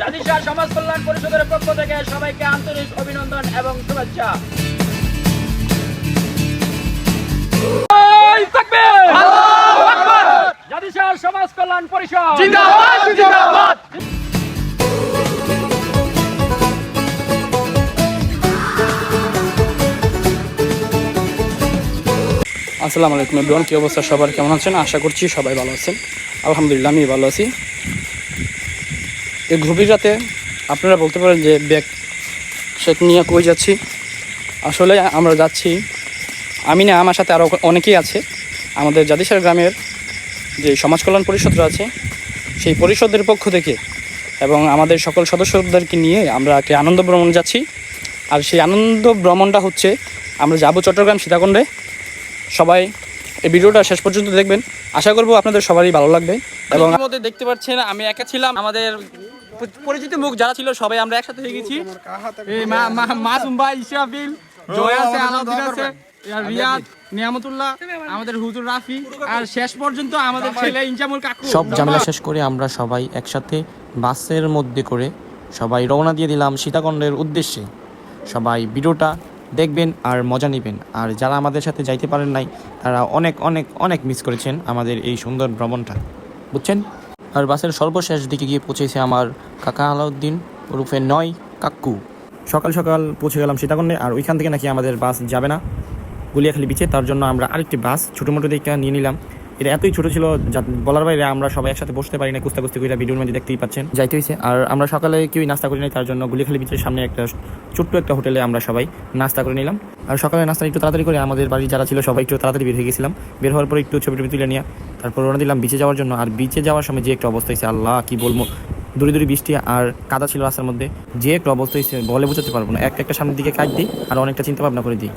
জাতিসার সমাজ কল্যাণ পরিষদের পক্ষ থেকে সবাইকে আন্তরিক অভিনন্দন এবং শুভেচ্ছা! জাতিসার সমাজ কল্যাণ পরিষদ। জিন্দাবাদ জিন্দাবাদ! আসসালামু আলাইকুম এভরিওয়ান কী অবস্থা? সবার কেমন আছেন? আশা করছি সবাই ভালো আছেন। আলহামদুলিল্লাহ আমি ভালো আছি। এই গভীর রাতে আপনারা বলতে পারেন যে ব্যাগ সেট নিয়ে কই যাচ্ছি। আসলে আমরা যাচ্ছি আমি না আমার সাথে আরও অনেকেই আছে, আমাদের জাতিসার গ্রামের যে সমাজ কল্যাণ পরিষদরা আছে, সেই পরিষদের পক্ষ থেকে এবং আমাদের সকল সদস্যদেরকে নিয়ে আমরা একটি আনন্দ ভ্রমণ যাচ্ছি। আর সেই আনন্দ ভ্রমণটা হচ্ছে, আমরা যাব চট্টগ্রাম সীতাকুণ্ডে। সবাই এই ভিডিওটা শেষ পর্যন্ত দেখবেন। আশা করব আপনাদের সবারই ভালো লাগবে। এবং মধ্যে দেখতে পাচ্ছেন, আমি একা ছিলাম। আমাদের পরিচিত মুখ যারা ছিল সবাই আমরা একসাথে হয়ে গেছি। এই মা- মা- মাসুম ভাই আছে আলাউদ্দিন আছে আর রিয়াদ নিয়ামতুল্লাহ আমাদের হুজুর রাফি আর শেষ পর্যন্ত আমাদের ছেলে ইনজামুল কাকু। সব ঝামেলা শেষ করে আমরা সবাই একসাথে বাসের মধ্যে করে সবাই রওনা দিয়ে দিলাম সীতাকুণ্ডের উদ্দেশ্যে। সবাই ভিডিওটা দেখবেন আর মজা নেবেন। আর যারা আমাদের সাথে যাইতে পারেন নাই তারা অনেক অনেক অনেক মিস করেছেন আমাদের এই সুন্দর ভ্রমণটা। বুঝছেন? আর বাসের সর্বশেষ দিকে গিয়ে পৌঁছেছে আমার কাকা আলাউদ্দিন রূপে নয় কাকু। সকাল সকাল পৌঁছে গেলাম সীতাকুণ্ডে, আর ওইখান থেকে নাকি আমাদের বাস যাবে না। গুলিয়াখালি বিচে তার জন্য আমরা আরেকটি বাস ছোটো মোটো দিকটা নিয়ে নিলাম। এটা এতই ছোট ছিল বলার বাইরে আমরা সবাই একসাথে বসতে পারি না কুস্তা কুস্তি করে ভিডিওর মধ্যে দেখতেই পাচ্ছেন। যাইতে হয়েছে আর আমরা সকালে কেউই নাস্তা করি নাই তার জন্য গুলিখালী বিচের সামনে একটা ছোট্ট একটা হোটেলে আমরা সবাই নাস্তা করে নিলাম। আর সকালে নাস্তা একটু তাড়াতাড়ি করে আমাদের বাড়ি যারা ছিল সবাই একটু তাড়াতাড়ি বের হয়ে গেছিলাম। বের হওয়ার পর একটু ছবি টবি তুলে নিয়ে তারপর রওনা দিলাম বিচে যাওয়ার জন্য। আর বিচে যাওয়ার সময় যে একটা অবস্থা হয়েছে আল্লাহ কি বলব? দূরে দূরে বৃষ্টি আর কাদা ছিল রাস্তার মধ্যে। যে একটা অবস্থা হয়েছে বলে বোঝাতে পারব না। একটা একটা সামনের দিকে কাজ দিই আর অনেকটা চিন্তা ভাবনা করে দিই।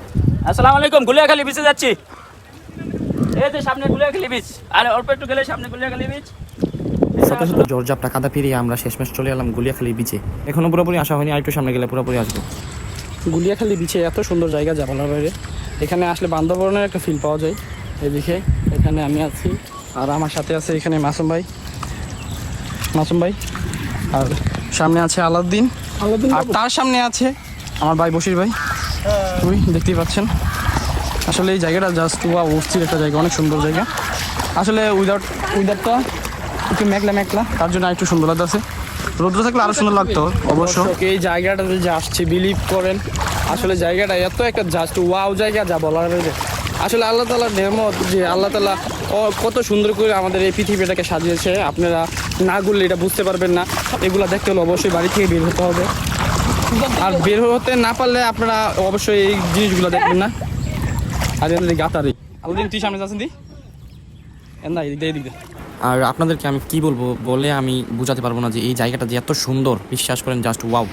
আসসালামু আলাইকুম গুলিয়াখালী বিচে যাচ্ছি। এই যে সামনে আর অল্প একটু গেলে সামনে গুলিয়াখালী বিচ শত শত জোরজাপটা কাদা পেরিয়ে আমরা শেষমেশ চলে এলাম গুলিয়াখালী বিচে এখনও পুরোপুরি আসা হয়নি আরেকটু সামনে গেলে পুরোপুরি আসব। গুলিয়াখালী বিচে এত সুন্দর জায়গা বলার বাইরে। এখানে আসলে বান্দরবনের একটা ফিল পাওয়া যায়। এদিকে এখানে আমি আছি আর আমার সাথে আছে এখানে মাসুম ভাই। মাসুম ভাই আর সামনে আছে আলাউদ্দিন। আর তার সামনে আছে আমার ভাই বশির ভাই। তুই দেখতেই পাচ্ছেন। আসলে এই জায়গাটা জাস্ট ওয়া অস্থির একটা জায়গা, অনেক সুন্দর জায়গা। আসলে উইদাউট উইদাউটটা একটু মেঘলা মেঘলা, তার জন্য একটু সুন্দর লাগতেছে। রৌদ্র থাকলে আরও সুন্দর লাগতো, অবশ্য। এই জায়গাটাতে যে আসছে বিলিভ করেন, আসলে জায়গাটা এত একটা জাস্ট ওয়াও জায়গা, যা বলার আসলে আল্লাহ তালার নেমত যে আল্লাহ তালা কত সুন্দর করে আমাদের এই পৃথিবীটাকে সাজিয়েছে। আপনারা না ঘুরলে এটা বুঝতে পারবেন না। এগুলো দেখতে হলে অবশ্যই বাড়ি থেকে বের হতে হবে। আর বের হতে না পারলে আপনারা অবশ্যই এই জিনিসগুলো দেখবেন না। আর এদের গাতারি। আলদিন তুই সামনে যাচ্ছেন দি? না এদিক দিয়ে এদিক দিয়ে। আর আপনাদেরকে আমি কি বলব বলে আমি বুঝাতে পারব না যে এই জায়গাটা যে এত সুন্দর বিশ্বাস করেন জাস্ট ওয়াও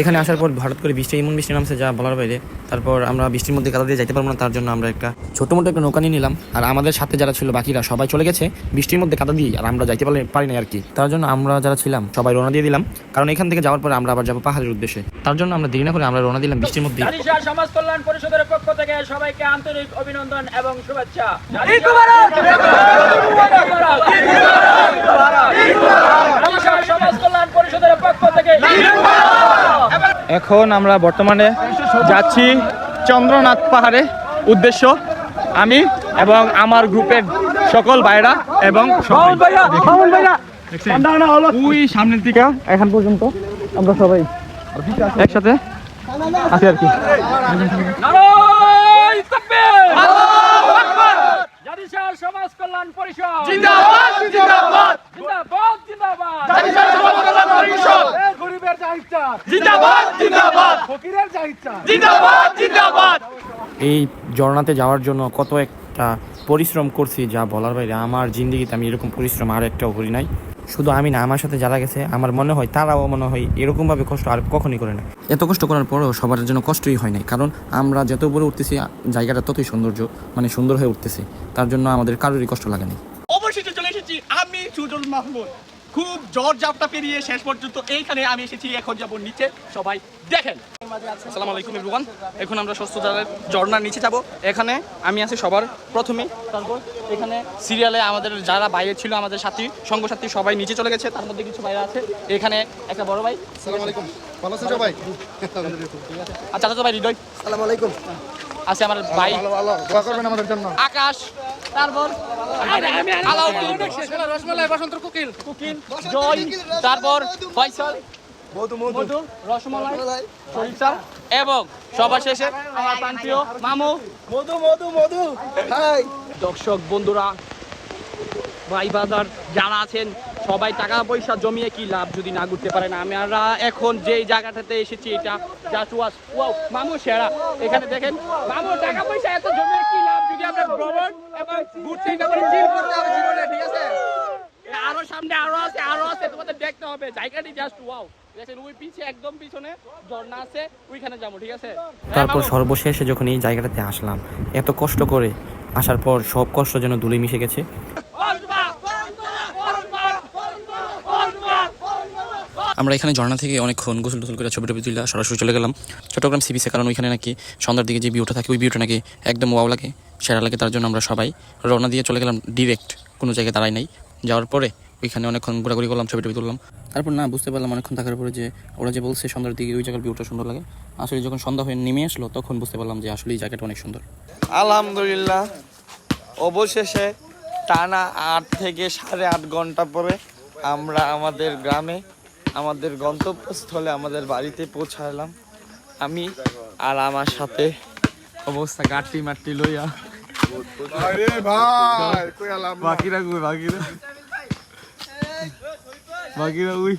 এখানে আসার পর ভারত করে বৃষ্টি এমন বৃষ্টি নামছে যা বলার বাইরে। তারপর আমরা বৃষ্টির মধ্যে কাদা দিয়ে যাইতে পারব না তার জন্য আমরা একটা ছোট মোটো একটা নৌকা নিয়ে নিলাম। আর আমাদের সাথে যারা ছিল বাকিরা সবাই চলে গেছে বৃষ্টির মধ্যে কাদা দিয়ে আর আমরা যাইতে পারি পারি না আর কি। তার জন্য আমরা যারা ছিলাম সবাই রওনা দিয়ে দিলাম। কারণ এখান থেকে যাওয়ার পরে আমরা আবার যাব পাহাড়ের উদ্দেশ্যে। তার জন্য আমরা দেরি না করে আমরা রওনা দিলাম বৃষ্টির মধ্যে। সমাজ কল্যাণ পরিষদের পক্ষ থেকে সবাইকে আন্তরিক অভিনন্দন এবং শুভেচ্ছা। সমাজ কল্যাণ পরিষদের পক্ষ থেকে এখন আমরা বর্তমানে যাচ্ছি চন্দ্রনাথ পাহাড়ে। উদ্দেশ্য আমি এবং আমার গ্রুপের সকল ভাইরা এবং? ওই সামনের দিকে। এখন পর্যন্ত আমরা সবাই একসাথে আছি আর কি। সমাজ কল্যাণ পরিষদ। জিন্দাবাদ জিন্দাবাদ! জিন্দাবাদ জিন্দাবাদ! সমাজ কল্যাণ পরিষদ। এ গরিবের জিন্দাবাদ জিন্দাবাদ জিন্দাবাদ জিন্দাবাদ এই ঝর্ণাতে যাওয়ার জন্য কত একটা পরিশ্রম করছি যা বলার বাইরে আমার জিন্দিগিতে আমি এরকম পরিশ্রম আর একটাও করি নাই। শুধু আমি না আমার সাথে যারা গেছে আমার মনে হয় তারাও মনে হয় এরকমভাবে কষ্ট আর কখনই করে না এত কষ্ট করার পরেও সবার জন্য কষ্টই হয় নাই কারণ আমরা যত উপরে উঠতেছি জায়গাটা ততই সৌন্দর্য মানে সুন্দর হয়ে উঠতেছে। তার জন্য আমাদের কারোরই কষ্ট লাগে না অবশেষে চলে এসেছি আমি সুজন মাহমুদ। খুব জোর জাপটা পেরিয়ে শেষ পর্যন্ত এইখানে আমি এসেছি এখন যাব নিচে। সবাই দেখেন। আসসালামু আলাইকুম এভরিওয়ান এখন আমরা স্বস্থ জালের ঝর্ণার নিচে যাব। এখানে আমি আছি সবার প্রথমে। তারপর এখানে সিরিয়ালে আমাদের যারা বাইরে ছিল আমাদের সাথী সঙ্গসাথী সবাই নিচে চলে গেছে। তার মধ্যে কিছু বাইরে আছে। এখানে একটা বড় ভাই। আসসালামু আলাইকুম। ভালো আছেন সবাই? আর চাচা ভাই হৃদয়। আসসালামু আলাইকুম। আছে আমার ভাই। দোয়া করবেন আমাদের জন্য। আকাশ। তারপর রসমালাই বসন্ত কুকিল কুকিল জয় তারপর ফয়সাল মধু মধু রসমালাই সরিষা এবং সবার শেষে আমার প্রান্তীয় মামু। মধু মধু মধু। হাই। দর্শক বন্ধুরা ভাই বাজার যারা আছেন সবাই টাকা পয়সা জমিয়ে কি লাভ যদি না ঘুরতে পারেন? আমরা এখন যেই জায়গাটাতে এসেছি এটা মামু সেরা। এখানে দেখেন মামু টাকা পয়সা এত জমিয়ে কি আমরা ভ্রমণ এবং ঘুরতে করে করতে হবে জীবনে ঠিক আছে? আরও সামনে আরও আছে আরও আছে তোমাদের দেখতে হবে। জায়গাটি জাস্ট ওয়াও পিছে একদম পিছনে আছে ঠিক আছে? তারপর হ্যাঁ, সর্বশেষে যখন এই জায়গাটাতে আসলাম এত কষ্ট করে আসার পর সব কষ্ট যেন দুলে মিশে গেছে। আমরা এখানে ঝর্ণা থেকে অনেকক্ষণ গোসল টোসল করে ছবি টবি তুলে সরাসরি চলে গেলাম। চট্টগ্রাম সি বিচে কারণ ওইখানে নাকি সন্ধ্যার দিকে যে ভিউটা থাকে, ওই ভিউটা নাকি একদম ওয়াও লাগে, সেরা লাগে, তার জন্য আমরা সবাই রওনা দিয়ে চলে গেলাম ডিরেক্ট কোনো জায়গায় দাঁড়াই নাই। যাওয়ার পরে ওইখানে অনেকক্ষণ ঘোরাঘুরি করলাম ছবি টবি তুললাম। তারপর না, বুঝতে পারলাম অনেকক্ষণ থাকার পরে যে ওরা যে বলছে সন্ধ্যার দিকে ওই জায়গার ভিউটা সুন্দর লাগে। আসলে যখন সন্ধ্যা হয়ে নেমে আসলো, তখন বুঝতে পারলাম যে আসলে এই জায়গাটা অনেক সুন্দর। আলহামদুলিল্লাহ। অবশেষে টানা আট থেকে সাড়ে আট ঘণ্টা পরে আমরা আমাদের গ্রামে আমাদের গন্তব্যস্থলে আমাদের বাড়িতে পৌঁছালাম আমি আর আমার সাথে অবস্থা গাটি মাটি লইয়া বাকিরা কই বাকিরা বাকিরা উই